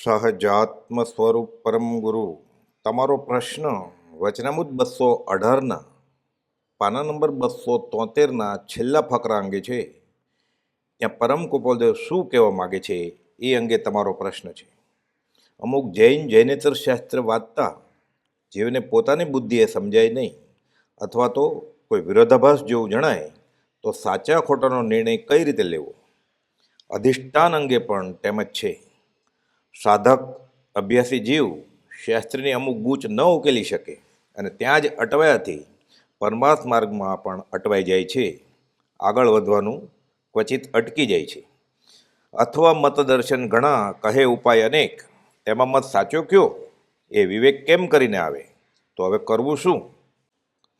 સહજાત્મ સ્વરૂપ પરમ ગુરુ તમારો પ્રશ્ન વચનામુદ બસો અઢારના પાના નંબર બસો તોતેરના છેલ્લા ફકરા અંગે છે ત્યાં પરમ કુપોલદેવ શું કહેવા માગે છે એ અંગે તમારો પ્રશ્ન છે અમુક જૈન જૈનેતર શાસ્ત્ર વાંચતા જેઓને પોતાની બુદ્ધિએ સમજાય નહીં અથવા તો કોઈ વિરોધાભાસ જેવું જણાય તો સાચા ખોટાનો નિર્ણય કઈ રીતે લેવો અધિષ્ઠાન અંગે પણ તેમજ છે સાધક, અભ્યાસી જીવ શાસ્ત્રીની અમુક ગૂંચ ન ઉકેલી શકે અને ત્યાં જ અટવાયાથી પરમાર્થ માર્ગમાં પણ અટવાઈ જાય છે. આગળ વધવાનું ક્વચિત અટકી જાય છે. અથવા મતદર્શન ઘણા, કહે ઉપાય અનેક. તેમાં મત સાચો કયો? એ વિવેક કેમ કરીને આવે? તો હવે કરવું શું?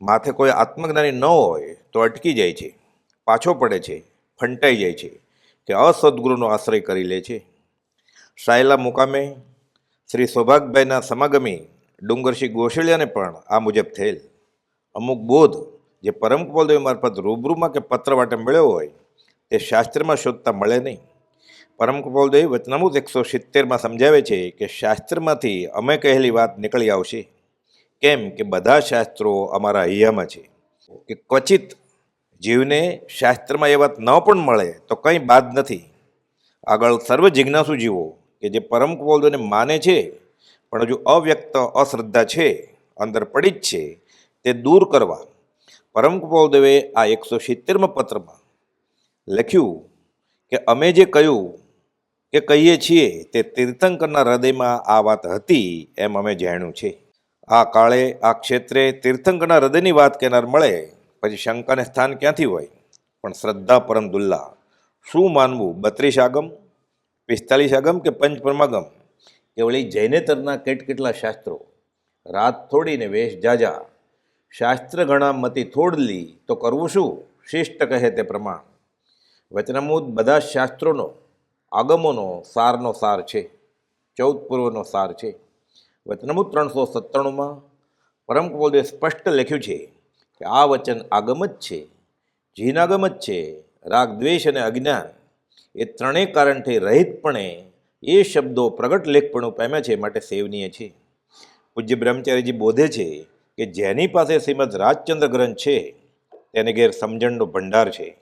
માથે કોઈ આત્મજ્ઞાની ન હોય તો અટકી જાય છે. પાછો પડે છે, ફંટાઈ જાય છે કે અસદગુરુનો આશ્રય કરી લે છે. સાયલા મુકામે શ્રી સૌભાગભાઈના સમાગમી ડુંગરસિંહ ગોશળિયાને પણ આ મુજબ થયેલ અમુક બોધ જે પરમ કુપોલદેવ મારફત રૂબરૂમાં કે પત્ર વાટે મળ્યો હોય, તે શાસ્ત્રમાં શોધતા મળે નહીં. પરમ કુપોલદેવ વચનામૃત એકસો સિત્તેરમાં સમજાવે છે કે શાસ્ત્રમાંથી અમે કહેલી વાત નીકળી આવશે. કેમ કે બધા શાસ્ત્રો અમારા હૈયામાં છે. કે ક્વચિત જીવને શાસ્ત્રમાં એ વાત ન પણ મળે તો કંઈ બાદ નથી. આગળ સર્વ જિજ્ઞાસુ જીવો કે જે પરમ કુપોલદેવને માને છે, પણ હજુ અવ્યક્ત, અશ્રદ્ધા છે, અંદર પડી જ છે, તે દૂર કરવા. પરમ કુપોલદેવે આ એકસો સિત્તેરમાં પત્રમાં લખ્યું કે અમે જે કહ્યું કે કહીએ છીએ તે તીર્થંકરના હૃદયમાં આ વાત હતી એમ અમે જાણ્યું છે. આ કાળે આ ક્ષેત્રે તીર્થંકરના હૃદયની વાત કહેનાર મળે, પછી શંકાને સ્થાન ક્યાંથી હોય? પણ શ્રદ્ધા પરમ દુલ્લા, શું માનવું બત્રીસ આગમ? પિસ્તાલીસ આગમ કે પંચપરમાગમ? કે વળી જૈનેતરના કેટ કેટલા શાસ્ત્રો? રાત થોડીને વેશ જાજા. શાસ્ત્ર ગણા મતી થોડલી, તો કરવું શું? શિષ્ટ કહે તે પ્રમાણ. વચનામૃત બધા શાસ્ત્રોનો, આગમોનો સારનો સાર છે. ચૌદ પૂર્વનો સાર છે. વચનામૃત ત્રણસો સત્તાણુંમાં પરમ કુલદેવ સ્પષ્ટ લખ્યું છે કે આ વચન આગમ જ છે, જીનાગમ જ છે રાગ દ્વેષ અને અજ્ઞાન. એ ત્રણેય કારણથી રહિતપણે એ શબ્દો પ્રગટ લેખપણું પામ્યા છે માટે સેવનીય છે. પૂજ્ય બ્રહ્મચારીજી બોધે છે કે જેની પાસે શ્રીમદ રાજચંદ્ર ગ્રંથ છે, તેને ઘેર સમજણનો ભંડાર છે,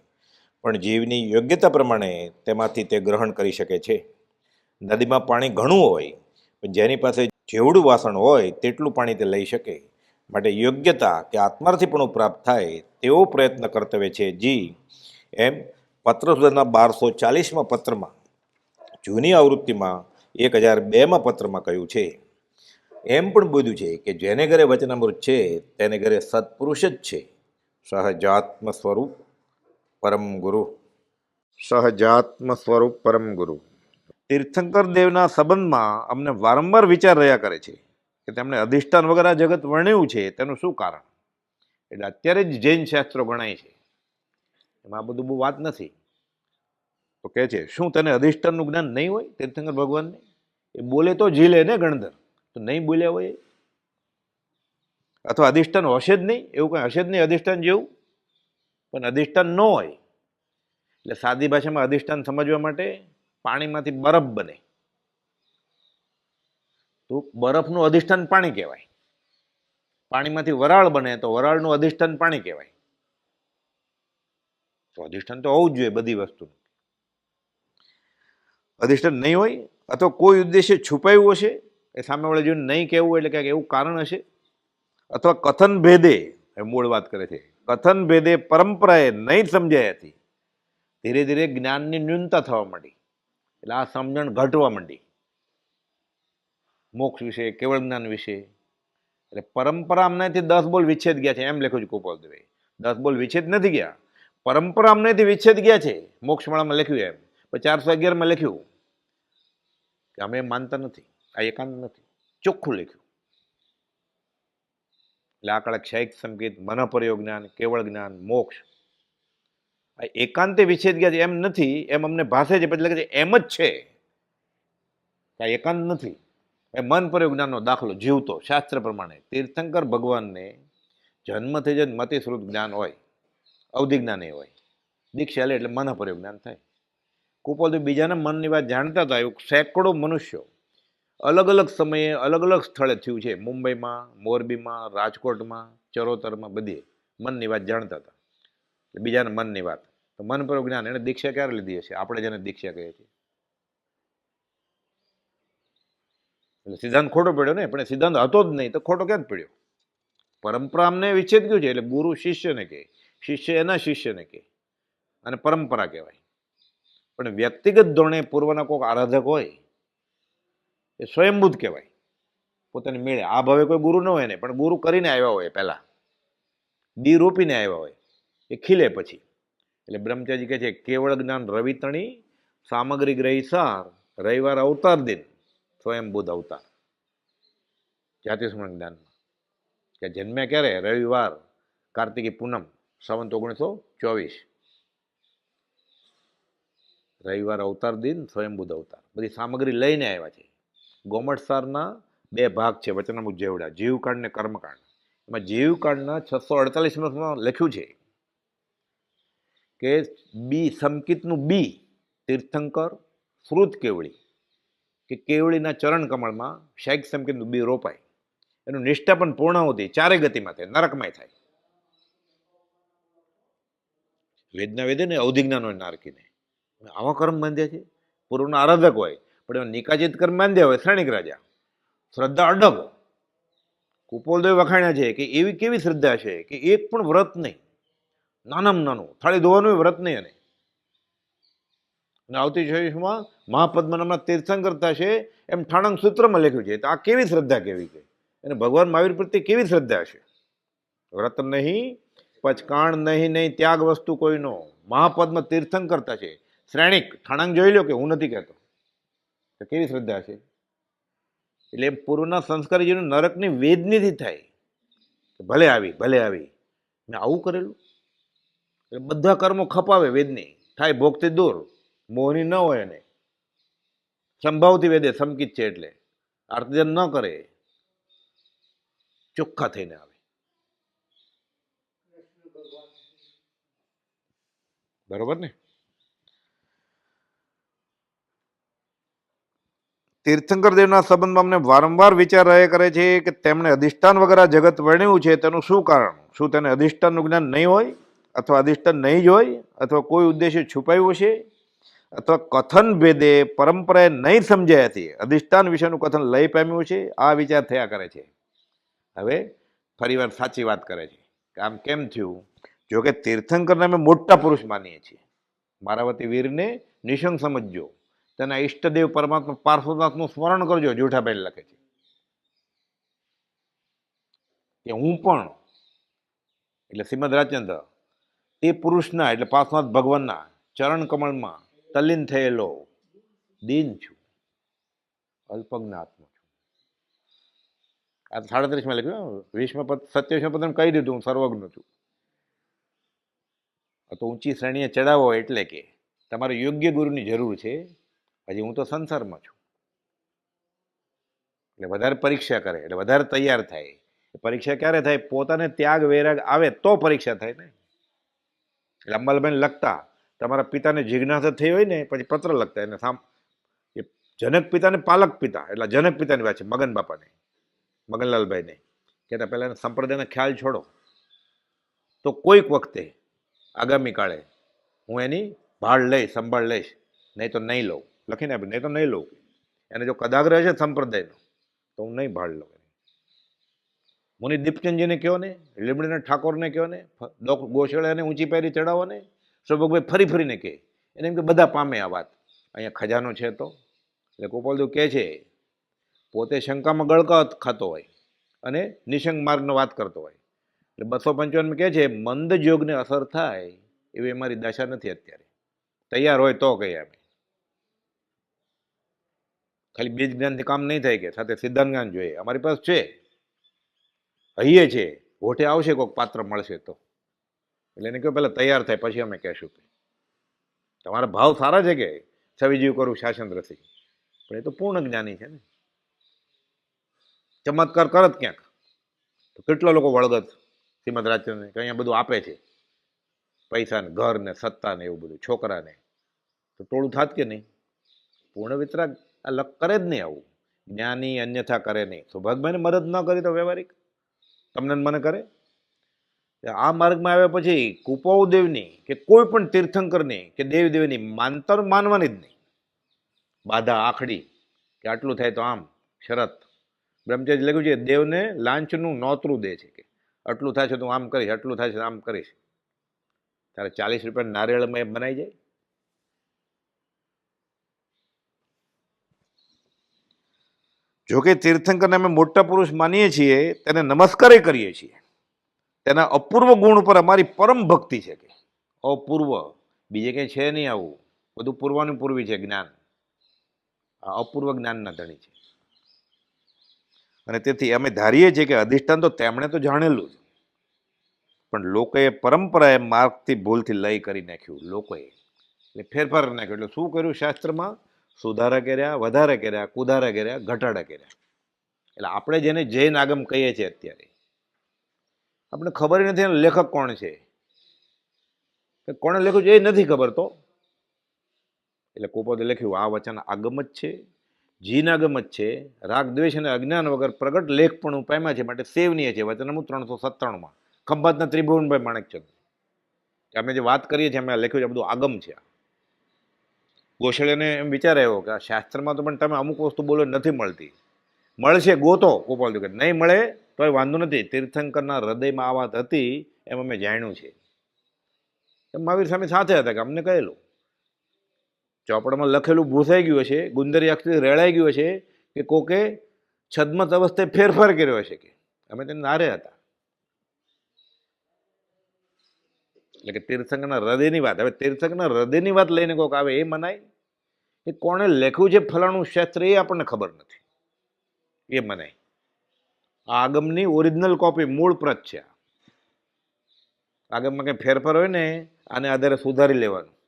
પણ જીવની યોગ્યતા પ્રમાણે તેમાંથી તે ગ્રહણ કરી શકે છે. નદીમાં પાણી ઘણું હોય, પણ જેની પાસે જેવડું વાસણ હોય તેટલું પાણી તે લઈ શકે. માટે યોગ્યતા કે આત્માર્થીપણું પ્રાપ્ત થાય તેવો પ્રયત્ન કર્તવ્ય છે જી. એમ પત્ર સુધારના બારસો ચાલીસમાં પત્રમાં, જૂની આવૃત્તિમાં એક હજાર બેમાં પત્રમાં કહ્યું છે. એમ પણ બોધ્યું છે કે જેને ઘરે વચનામૃત છે, તેને ઘરે સત્પુરુષ જ છે. સહજાત્મ સ્વરૂપ પરમ ગુરુ. સહજાત્મ સ્વરૂપ પરમ ગુરુ. તીર્થંકર દેવના સંબંધમાં અમને વારંવાર વિચાર રહ્યા કરે છે કે તેમણે અધિષ્ઠાન વગર આ જગત વર્ણ્યું છે, તેનું શું કારણ? એટલે અત્યારે જ જૈન શાસ્ત્રો ગણાય છે. એમાં આ બધું બહુ વાત નથી. તો કહે છે, શું તને અધિષ્ઠાનનું જ્ઞાન નહીં હોય તીર્થંકર ભગવાનને? એ બોલે તો ઝીલે ને ગણધર. તો નહીં બોલ્યા હોય? અથવા અધિષ્ઠાન હશે જ નહીં, એવું કંઈ હશે જ નહીં અધિષ્ઠાન જેવું? પણ અધિષ્ઠાન ન હોય. એટલે સાદી ભાષામાં અધિષ્ઠાન સમજવા માટે પાણીમાંથી બરફ બને. તો બરફનું અધિષ્ઠાન પાણી કહેવાય. પાણીમાંથી વરાળ બને તો વરાળનું અધિષ્ઠાન પાણી કહેવાય. તો અધિષ્ઠાન તો હોવું જ જોઈએ બધી વસ્તુનું. અધિષ્ઠાન નહીં હોય અથવા કોઈ ઉદ્દેશ્ય છુપાયું હશે, એ સામેવાળા જીવને નહીં કહેવું એટલે ક્યાંક એવું કારણ હશે, અથવા કથન ભેદે, એ મૂળ વાત કરે છે, કથન ભેદે પરંપરાએ નહીં સમજાય હતી, ધીરે ધીરે જ્ઞાનની ન્યૂનતા થવા માંડી, એટલે આ સમજણ ઘટવા માંડી. મોક્ષ વિશે, કેવળ જ્ઞાન વિશે, એટલે પરંપરા તે દસ બોલ વિચ્છેદ ગયા છે, એમ લખ્યું છે ગોપાલ દવે દસ બોલ વિચ્છેદ નથી ગયા. પરંપરા અમનેથી વિચ્છેદ ગયા છે. મોક્ષમાળામાં લખ્યું એમ. પણ ચારસો અગિયારમાં લખ્યું કે અમે માનતા નથી. આ એકાંત નથી. ચોખ્ખું લખ્યું. એટલે આકળ કાળે ક્ષયિક સંકેત, મનપરયોગ જ્ઞાન, કેવળ જ્ઞાન, મોક્ષ. આ એકાંતે વિચ્છેદ ગયા છે. એમ નથી. એમ અમને ભાષે છે. પછી લખે છે, એમ જ છે. આ એકાંત નથી. એ મન પરયોગ જ્ઞાનનો દાખલો જીવતો. શાસ્ત્ર પ્રમાણે તીર્થંકર ભગવાનને જન્મથી જ મતિશ્રુત જ્ઞાન હોય. અવધિ એ હોય. દીક્ષા એટલે મન પરયોગ જ્ઞાન થાય. કુપોલ બીજાના મનની વાત જાણતા હતા એવું સેંકડો મનુષ્યો અલગ અલગ સમયે અલગ અલગ સ્થળે થયું છે. મુંબઈમાં, મોરબીમાં, રાજકોટમાં, ચરોતરમાં બધે મનની વાત જાણતા હતા. બીજાના મનની વાત. તો મન પર જ્ઞાન, એને દીક્ષા ક્યારે લીધી હશે? આપણે જેને દીક્ષા કહીએ છીએ. એટલે સિદ્ધાંત ખોટો પડ્યો ને પણ સિદ્ધાંત હતો જ નહીં, તો ખોટો ક્યાં જ પડ્યો? પરંપરા અમને વિચ્છેદ કયું છે, એટલે ગુરુ શિષ્યને કહે. શિષ્ય એના શિષ્યને કહે અને પરંપરા કહેવાય. પણ વ્યક્તિગત ધોરણે પૂર્વના કોઈક આરાધક હોય એ સ્વયંભૂત કહેવાય. પોતાની મેળે આ ભાવે કોઈ ગુરુ ન હોય ને, પણ ગુરુ કરીને આવ્યા હોય પહેલાં. દી રોપીને આવ્યા હોય. એ ખીલે પછી. એટલે બ્રહ્મચારી કહે છે, કેવળ જ્ઞાન રવિતણી સામગ્રી ગ્રહી સાર, રવિવાર અવતાર દિન સ્વયંભૂત અવતાર. જાતિ સ્મરણ જ્ઞાનમાં. કે જન્મ્યા ક્યારે? રવિવાર, કાર્તિકી પૂનમ. સંવંત ઓગણીસો ચોવીસ. રવિવાર અવતાર દિન સ્વયંબુદ્ધ અવતાર. બધી સામગ્રી લઈને આવ્યા છે. ગોમટ સારના બે ભાગ છે વચનામુખ જેવડા જીવકાંડ ને કર્મકાંડ એમાં જીવકાંડના છસો અડતાલીસમાં લખ્યું છે કે બી સંકિતનું બી તીર્થંકર, શ્રુત કેવળી કે કેવળીના ચરણ કમળમાં શૈક સંકિતનું બી રોપાય. એનું નિષ્ઠા પણ પૂર્ણ હોતી, ચારે ગતિમાં થાય નરકમાંય થાય. વેદના વેદે ને અવધિજ્ઞાન હોય નારકીને આવા કર્મ બાંધ્યા છે? પૂર્વના આરાધક હોય, પણ એમાં નિકાચિત કર્મ બાંધ્યા હોય, શ્રેણિક રાજા. શ્રદ્ધા અડગ. કુપોલદેવ વખાણ્યા છે કે એવી કેવી શ્રદ્ધા છે કે એક પણ વ્રત નહીં. નાનામાં નાનું, થાળી ધોવાનું વ્રત નહીં અને. અને આવતી શરીરમાં મહાપદ્મ નામના તીર્થંકર છે, એમ ઠાણંગ સૂત્રમાં લખ્યું છે, તો આ કેવી શ્રદ્ધા કેવી છે? અને ભગવાન મહાવીર પ્રત્યે કેવી શ્રદ્ધા છે? વ્રત નહીં પચકાણ નહીં નહીં, ત્યાગ વસ્તુ કોઈનો. મહાપદ્મ તીર્થંકર છે શ્રેણિક, ઠાણંગ જોઈ લો કે હું નથી કહેતો. તો કેવી શ્રદ્ધા છે? એટલે પૂર્વના સંસ્કારીજીનું નરકની વેદનીથી થાય. ભલે આવી ભલે આવી. મેં આવું કરેલું? એટલે બધા કર્મો ખપાવે વેદની. થાય ભોગથી દૂર. મોહની ન હોય એને. સંભાવથી વેદે સમકિત છે એટલે. આરતીજન ન કરે. ચોખ્ખા થઈને આવે. બરોબર ને? તીર્થંકર દેવના સંબંધમાં અમને વારંવાર વિચાર રહ્યા કરે છે કે તેમણે અધિષ્ઠાન વગર આ જગત વર્ણ્યું છે તેનું શું કારણ? શું તેને અધિષ્ઠાનનું જ્ઞાન નહીં હોય? અથવા અધિષ્ઠાન નહીં જ હોય? અથવા કોઈ ઉદ્દેશ્ય છુપાયું છે અથવા કથન ભેદે પરંપરાએ નહીં સમજાયાથી અધિષ્ઠાન વિશેનું કથન લઈ પામ્યું છે? આ વિચાર થયા કરે છે. હવે ફરીવાર સાચી વાત કરે છે. કે આમ કેમ થયું? જો કે તીર્થંકરને અમે મોટા પુરુષ માનીએ છીએ. મારાવતી વીરને નિશંક સમજજો. તેના ઈષ્ટદેવ પરમાત્મા પાર્શ્વનાથનું સ્મરણ કરજો જૂઠાબેન લખે છે. કે હું પણ, એટલે શ્રીમદ રાજચંદ્ર તે પુરુષના, એટલે પાર્શ્વનાથ ભગવાનના ચરણ કમળમાં તલ્લીન થયેલો દીન છું. અલ્પજ્ઞાત્મ છું. આ સાડત્રીસમાં લખ્યું. વીસમાં પદ સત્યાવીસમાં પદ કહી દીધું, હું સર્વજ્ઞ છું. તો ઊંચી શ્રેણીએ ચડાવો એટલે કે તમારે યોગ્ય ગુરુની જરૂર છે. હજી હું તો સંસારમાં છું. એટલે વધારે પરીક્ષા કરે, એટલે વધારે તૈયાર થાય. પરીક્ષા ક્યારે થાય? પોતાને ત્યાગ, વૈરાગ આવે તો પરીક્ષા થાય ને. એટલે અંબાલબેન લખતા, તમારા પિતાને જિજ્ઞાસા થઈ હોય ને, પછી પત્ર લખતા. એને સામ એ જનક પિતાને પાલક પિતા, એટલે જનક પિતાની વાત છે, મગન બાપાને, મગનલાલભાઈને. કહેતા પહેલાં સંપ્રદાયનો ખ્યાલ છોડો. તો કોઈક વખતે આગામી કાળે હું એની ભાળ લઈશ, સંભાળ લઈશ, નહીં તો નહીં લઉં. લખીને આપે, નહીં તો નહીં લઉં. એને જો કદાગ્રહ છે સંપ્રદાયનો, તો હું નહીં ભાળ લઉં મુનિ દીપચંદજીને કહો ને, લીમડીના ઠાકોરને કહો ને, ફ- ઊંચી પહેરી ચડાવો ને સ્વભગભાઈ ફરી ફરીને કહે. એને એમ કે બધા પામે આ વાત. અહીંયા ખજાનો છે તો. એટલે ગોપાલદેવ કહે છે, પોતે શંકામાં ગળકા ખાતો હોય અને નિશંક માર્ગનો વાત કરતો હોય. એટલે બસો પંચાવનમાં કહે છે, મંદ જોગને અસર થાય એવી અમારી દશા નથી અત્યારે. તૈયાર હોય તો કહીએ અમે. ખાલી બીજ જ્ઞાનથી કામ નહીં થાય કે, સાથે સિદ્ધાંત જ્ઞાન જોઈએ. અમારી પાસે છે. હૈયે છે. હોઠે આવશે કોઈક પાત્ર મળશે તો. એટલે એને કહ્યું પહેલાં તૈયાર થાય, પછી અમે કહેશું. તમારા ભાવ સારા છે કે? છવિજીવ કરું શાસન રસી પણ એ તો પૂર્ણ જ્ઞાની છે ને. ચમત્કાર કરત ક્યાંક? તો કેટલા લોકો વળગત? શ્રીમદ રાજચંદ્રને કે અહીંયા બધું આપે છે. પૈસાને, ઘરને ઘર ને સત્તા એવું બધું, છોકરાને. તો ટોળું થાત કે નહીં? પૂર્ણ વિતરાગ આ કરે જ નહીં આવું. જ્ઞાની અન્યથા કરે નહીં. સૌભાગભાઈને મદદ ન કરી તો વ્યવહારિક? તમને મને કરે? આ માર્ગમાં આવ્યા પછી કુપાઉદેવની કે કોઈ પણ તીર્થંકરની કે દેવી દેવીની માનતા માનવાની જ નહીં. બાધા, આખડી, કે આટલું થાય તો આમ, શરત. બ્રહ્મચર્ય લખ્યું છે, દેવને લાંચનું નોતરું દે છે કે. આટલું થાય છે તો હું આમ કરીશ, આટલું થાય છે આમ કરીશ. તારે ચાલીસ રૂપિયા નારિયેળમાં એ બનાવી જાય? જોકે તીર્થંકરને અમે મોટા પુરુષ માનીએ છીએ, તેને નમસ્કાર કરીએ છીએ. તેના અપૂર્વ ગુણ ઉપર અમારી પરમ ભક્તિ છે કે. અપૂર્વ. બીજે કંઈ છે નહીં આવું. બધું પૂર્વાનું પૂર્વી છે જ્ઞાન. આ અપૂર્વ જ્ઞાનના ધણી છે. અને તેથી અમે ધારીએ છીએ કે અધિષ્ઠાન તો તેમણે તો જાણેલું પણ લોકોએ પરંપરાએ માર્ગથી ભૂલથી લઈ કરી નાખ્યું, લોકોએ. એટલે ફેરફાર નાખ્યો. એટલે શું કર્યું શાસ્ત્રમાં? સુધારા કર્યા, વધારે કર્યા કુધારા કર્યા, ઘટાડા કર્યા. એટલે આપણે જેને જૈન આગમ કહીએ છીએ અત્યારે આપણે ખબર નથી એનો લેખક કોણ છે. કે કોણે લખ્યું છે એ નથી ખબર તો. એટલે કોપોદે લખ્યું, આ વચન આગમ જ છે. જીન આગમ જ છે, રાગ, દ્વેષ અને અજ્ઞાન વગર પ્રગટ લેખ પણ ઉપાયમાં છે, માટે સેવનીય છે વચનમું ત્રણસો સત્તાણુંમાં. ખંભાતના ત્રિભુવનભાઈ માણેકચંદ કે અમે જે વાત કરીએ છીએ, અમે લખ્યું છે બધું આગમ છે. આ ગોશળિયાને એમ વિચાર આવ્યો કે આ શાસ્ત્રમાં તો પણ તમે અમુક વસ્તુ બોલો નથી મળતી. મળશે ગોતો, ગોપાલ કે નહીં મળે તોય વાંધો નથી. તીર્થંકરના હૃદયમાં આ વાત હતી, એમ અમે જાણ્યું છે. મહાવીર સ્વામી સાથે હતા કે અમને કહેલું. ચોપડામાં લખેલું ભૂસાઈ ગયું હશે ગુંદરી અક્ષરથી રેળાઈ ગયું હશે કે કોકે છદ્મત અવસ્થાએ ફેરફાર કર્યો હશે કે? અમે તેને નારે હતા. એટલે કે તીર્થંકરના હૃદયની વાત, હવે તીર્થંકરના હૃદયની વાત લઈને કોઈક આવે એ મનાય કે કોણે લખ્યું છે ફલાણું શાસ્ત્ર એ આપણને ખબર નથી. એ મનાય. આગમની ઓરિજિનલ કોપી મૂળ પ્રત છે આગમમાં કંઈ ફેરફાર હોય ને, આને આધારે સુધારી લેવાનું.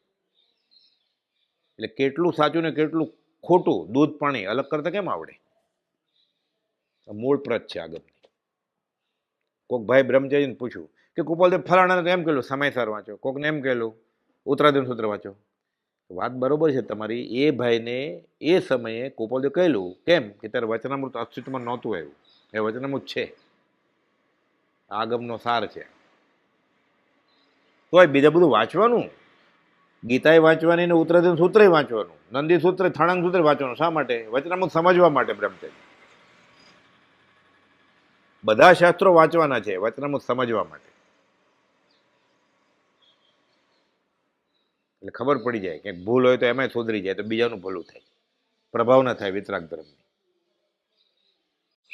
એટલે કેટલું સાચું ને કેટલું ખોટું દૂધ પાણી અલગ કરતા કેમ આવડે? મૂળ પ્રત છે આગમની કોક ભાઈ બ્રહ્મચારીને પૂછ્યું કે કુપાલદેવ ફલાણાને એમ કહેલું સમયસર વાંચો. કોકને એમ કહેલું ઉત્તરાધીન સૂત્ર વાંચો. વાત બરોબર છે તમારી, એ ભાઈને એ સમયે કુપાલદેવ કહેલું, કેમ? કે ત્યારે વચનામૃત અસ્તિત્વમાં નહોતું આવ્યું. એ વચનામૃત છે. આગમનો સાર છે. તોય બીજા બધું વાંચવાનું? ગીતાએ વાંચવાની ને ઉત્તરાધીન સૂત્રે વાંચવાનું. નંદી સૂત્ર થણાંગ સૂત્રે વાંચવાનું. શા માટે? વચનામૃત સમજવા માટે બ્રહ્મચર્ય બધા શાસ્ત્રો વાંચવાના છે, વચનામૃત સમજવા માટે. એટલે ખબર પડી જાય કે ભૂલ હોય તો એમાંય સુધરી જાય, તો બીજાનું ભૂલું થાય. પ્રભાવ ન થાય વિતરાગ ધર્મની.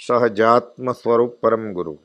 સહજાત્મ સ્વરૂપ પરમ ગુરુ.